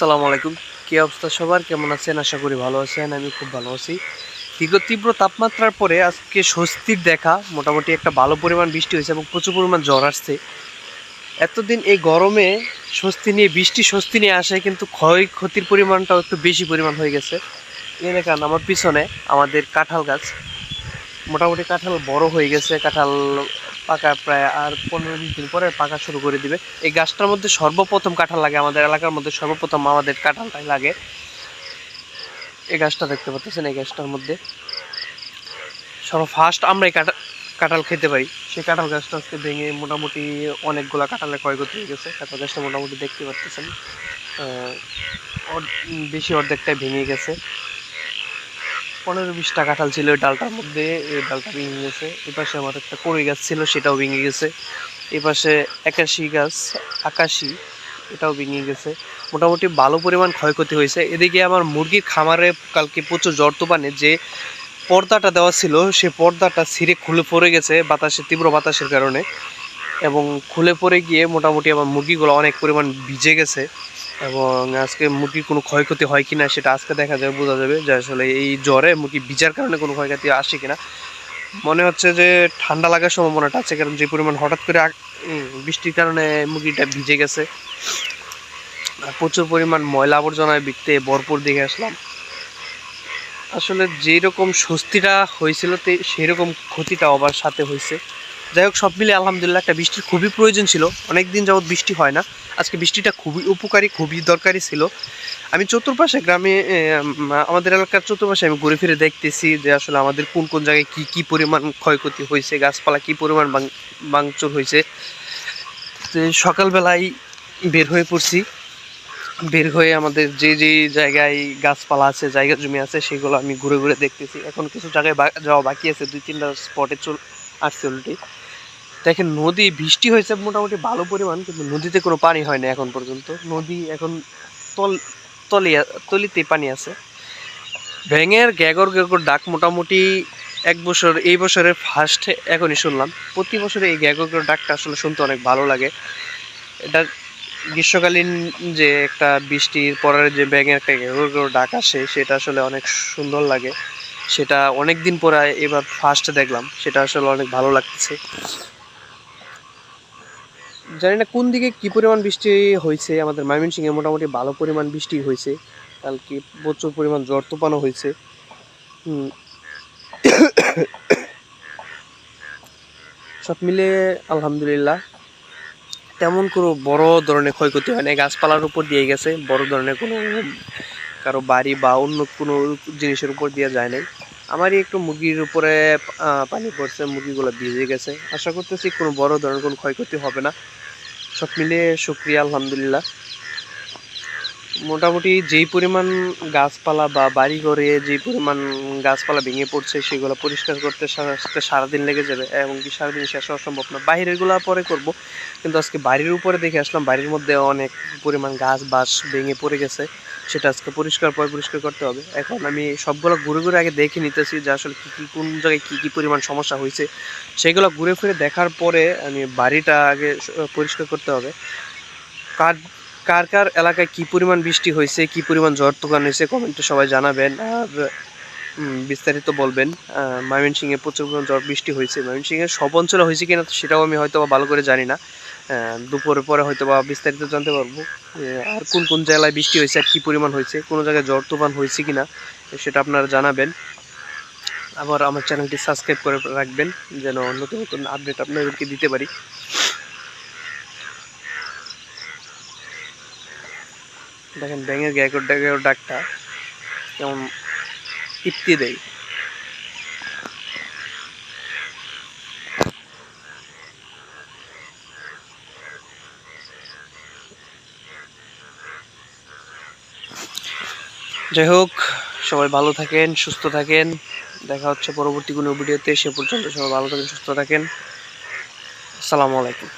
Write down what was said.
আসসালামু আলাইকুম। কি অবস্থা সবার? কেমন আছেন? আশা করি ভালো আছেন। আমি খুব ভালো আছি। তীব্র তীব্র তাপমাত্রার পরে আজকে স্বস্তির দেখা। মোটামুটি একটা ভালো পরিমাণ বৃষ্টি হয়েছে এবং প্রচুর পরিমাণ জ্বর আসছে। এতদিন এই গরমে স্বস্তি নিয়ে, বৃষ্টি স্বস্তি নিয়ে আসে কিন্তু ক্ষয় ক্ষতির পরিমাণটাও একটু বেশি পরিমাণ হয়ে গেছে। এই দেখেন আমার পিছনে আমাদের কাঁঠাল গাছ। মোটামুটি কাঁঠাল বড় হয়ে গেছে। কাঁঠাল পাকা প্রায় আর পনেরো বিশ দিন পরে পাকা শুরু করে দিবে। এই গাছটার মধ্যে সর্বপ্রথম কাঁঠাল লাগে, আমাদের এলাকার মধ্যে সর্বপ্রথম আমাদের কাঁঠালটাই লাগে। এই গাছটা দেখতে পাচ্ছেন, এই গাছটার মধ্যে। সর্ব ফার্স্ট আমরা এই কাঁঠাল কাঁঠাল খেতে পারি। সেই কাঁঠাল গাছটা আজকে ভেঙে মোটামুটি অনেকগুলা কাঁঠালের ক্ষয়ক্ষতি হয়ে গেছে। কাঁঠাল গাছটা মোটামুটি দেখতে পাচ্ছেন বেশি অর্ধেকটাই ভেঙে গেছে। পনেরো বিশটা কাঁঠাল ছিল, ওই ডালটার মধ্যে এই ডালটা ভেঙে গেছে। এ পাশে আমার একটা কড়ই গাছ ছিল, সেটাও ভেঙে গেছে। এ পাশে একাশি গাছ, আকাশি, এটাও ভেঙে গেছে। মোটামুটি ভালো পরিমাণ ক্ষয়ক্ষতি হয়েছে। এদিকে আমার মুরগির খামারে কালকে প্রচুর জ্বর তুফানে যে পর্দাটা দেওয়া ছিল, সে পর্দাটা ছিঁড়ে খুলে পড়ে গেছে বাতাসে, তীব্র বাতাসের কারণে। এবং খুলে পড়ে গিয়ে মোটামুটি আমার মুরগিগুলো অনেক পরিমাণ ভিজে গেছে। এবং আজকে মুরগির কোনো ক্ষয়ক্ষতি হয় কিনা সেটা আজকে দেখা যাবে, বোঝা যাবে যে আসলে এই জ্বরে মুরগি ভিজার কারণে কোনো ক্ষয়ক্ষতি আসে কিনা। মনে হচ্ছে যে ঠান্ডা লাগার সম্ভাবনাটা আছে, কারণ যে পরিমাণ হঠাৎ করে বৃষ্টির কারণে মুরগিটা ভিজে গেছে। আর প্রচুর পরিমাণ ময়লা আবর্জনায় বিকতে ভরপুর দেখে আসলাম। আসলে যেই রকম স্বস্তিটা হয়েছিল সেই রকম ক্ষতিটা আবার সাথে হয়েছে। যাই হোক, সব মিলে আলহামদুলিল্লাহ একটা বৃষ্টির খুবই প্রয়োজন ছিল। অনেক দিন যাবৎ বৃষ্টি হয় না। আজকে বৃষ্টিটা খুবই উপকারী, খুবই দরকারি ছিল। আমি চতুর্পাশে গ্রামে আমাদের এলাকার চতুর্পাশে আমি ঘুরে ফিরে দেখতেছি যে আসলে আমাদের কোন কোন জায়গায় কি কি পরিমাণ ক্ষয়ক্ষতি হয়েছে, গাছপালা কি পরিমাণ ভাঙ- ভাঙচুর হয়েছে। তো সকালবেলায় বের হয়ে পড়ছি। বের হয়ে আমাদের যে যে জায়গায় গাছপালা আছে, জায়গা জমি আছে, সেগুলো আমি ঘুরে ঘুরে দেখতেছি। এখন কিছু জায়গায় যাওয়া বাকি আছে, দুই, তিনটা স্পটে চল আসছে দেখেন, নদী, বৃষ্টি হয়েছে মোটামুটি ভালো পরিমাণ, কিন্তু নদীতে কোনো পানি হয় না এখন পর্যন্ত। নদী এখন তল, তলিয়া তলিতে পানি আছে। ভেঙের, গ্যাগর গ্যাগর ডাক মোটামুটি এক বছর, এই বছরের ফার্স্ট এখনই শুনলাম। প্রতি বছরে এই গ্যাগর ডাকটা আসলে শুনতে অনেক ভালো লাগে। এটা গ্রীষ্মকালীন যে একটা বৃষ্টির পরের যে ব্যাঙের একটা গ্যাগর ডাক আসে, সেটা আসলে অনেক সুন্দর লাগে। সেটা অনেক দিন পরে এবার ফার্স্ট দেখলাম, সেটা আসলে অনেক ভালো লাগতেছে। জানি না কোন দিকে কি পরিমাণ বৃষ্টি হয়েছে, আমাদের ময়মনসিংহে মোটামুটি ভালো পরিমাণ বৃষ্টি হয়েছে, কালকে প্রচুর পরিমাণ জ্বর তুফানও হয়েছে। সব মিলে আলহামদুলিল্লাহ, তেমন কোনো বড় ধরনের ক্ষয়ক্ষতি হয় না গাছপালার উপর দিয়ে গেছে, বড় ধরনের কোনো কারও বাড়ি বা অন্য কোনো জিনিসের উপর দিয়ে যায় নাই। আমারই একটু মুরগির উপরে পানি পড়ছে, মুরগিগুলো ভিজে গেছে। আশা করতেছি কোনো বড় ধরনের কোনো ক্ষয়ক্ষতি হবে না। সব মিলিয়ে শুক্রিয়া, আলহামদুলিল্লাহ। মোটামুটি যেই পরিমাণ গাছপালা বা বাড়ি ঘরে যেই পরিমাণ গাছপালা ভেঙে পড়ছে, সেগুলো পরিষ্কার করতে সারা- সারাদিন লেগে যাবে, এবং কি সারাদিন শেষ হওয়া সম্ভব না। বাইরেরগুলো পরে করব, কিন্তু আজকে বাড়ির উপরে দেখে আসলাম, বাড়ির মধ্যে অনেক পরিমাণ গাছ বাস ভেঙে পড়ে গেছে। সেটা আজকে পরিষ্কার পরে পরিষ্কার করতে হবে। এখন আমি সবগুলো ঘুরে ঘুরে আগে দেখে নিতেছি যে আসলে কী কী, কোন জায়গায় কী কী পরিমাণ সমস্যা হয়েছে। সেগুলো ঘুরে ফিরে দেখার পরে আমি বাড়িটা আগে পরিষ্কার করতে হবে। কার কার কার এলাকায় কী পরিমাণ বৃষ্টি হয়েছে, কী পরিমাণ ঝড় তুফান হয়েছে কমেন্টে সবাই জানাবেন। আর বিস্তারিত বলবেন ময়মনসিংহে প্রচুর পরিমাণ ঝড় বৃষ্টি হয়েছে। ময়মনসিংহের সব অঞ্চলে হয়েছে কিনা সেটাও আমি হয়তো ভালো করে জানি না। দুপুরের পরে হয়তো বা বিস্তারিত জানতে পারব আর কোন কোন জেলায় বৃষ্টি হয়েছে, আর কী পরিমাণ হয়েছে, কোনো জায়গায় ঝড় তুফান হয়েছে কি না সেটা আপনারা জানাবেন। আবার আমার চ্যানেলটি সাবস্ক্রাইব করে রাখবেন, যেন নতুন নতুন আপডেট আপনাদেরকে দিতে পারি। দেখেন, ব্যাঙের গ্যাগর ডাকটা কেমন তৃপ্তি দেয়। যাই হোক, সবাই ভালো থাকেন, সুস্থ থাকেন। দেখা হচ্ছে পরবর্তী কোনো ভিডিওতে। সে পর্যন্ত সবাই ভালো থাকেন, সুস্থ থাকেন। আসসালামু আলাইকুম।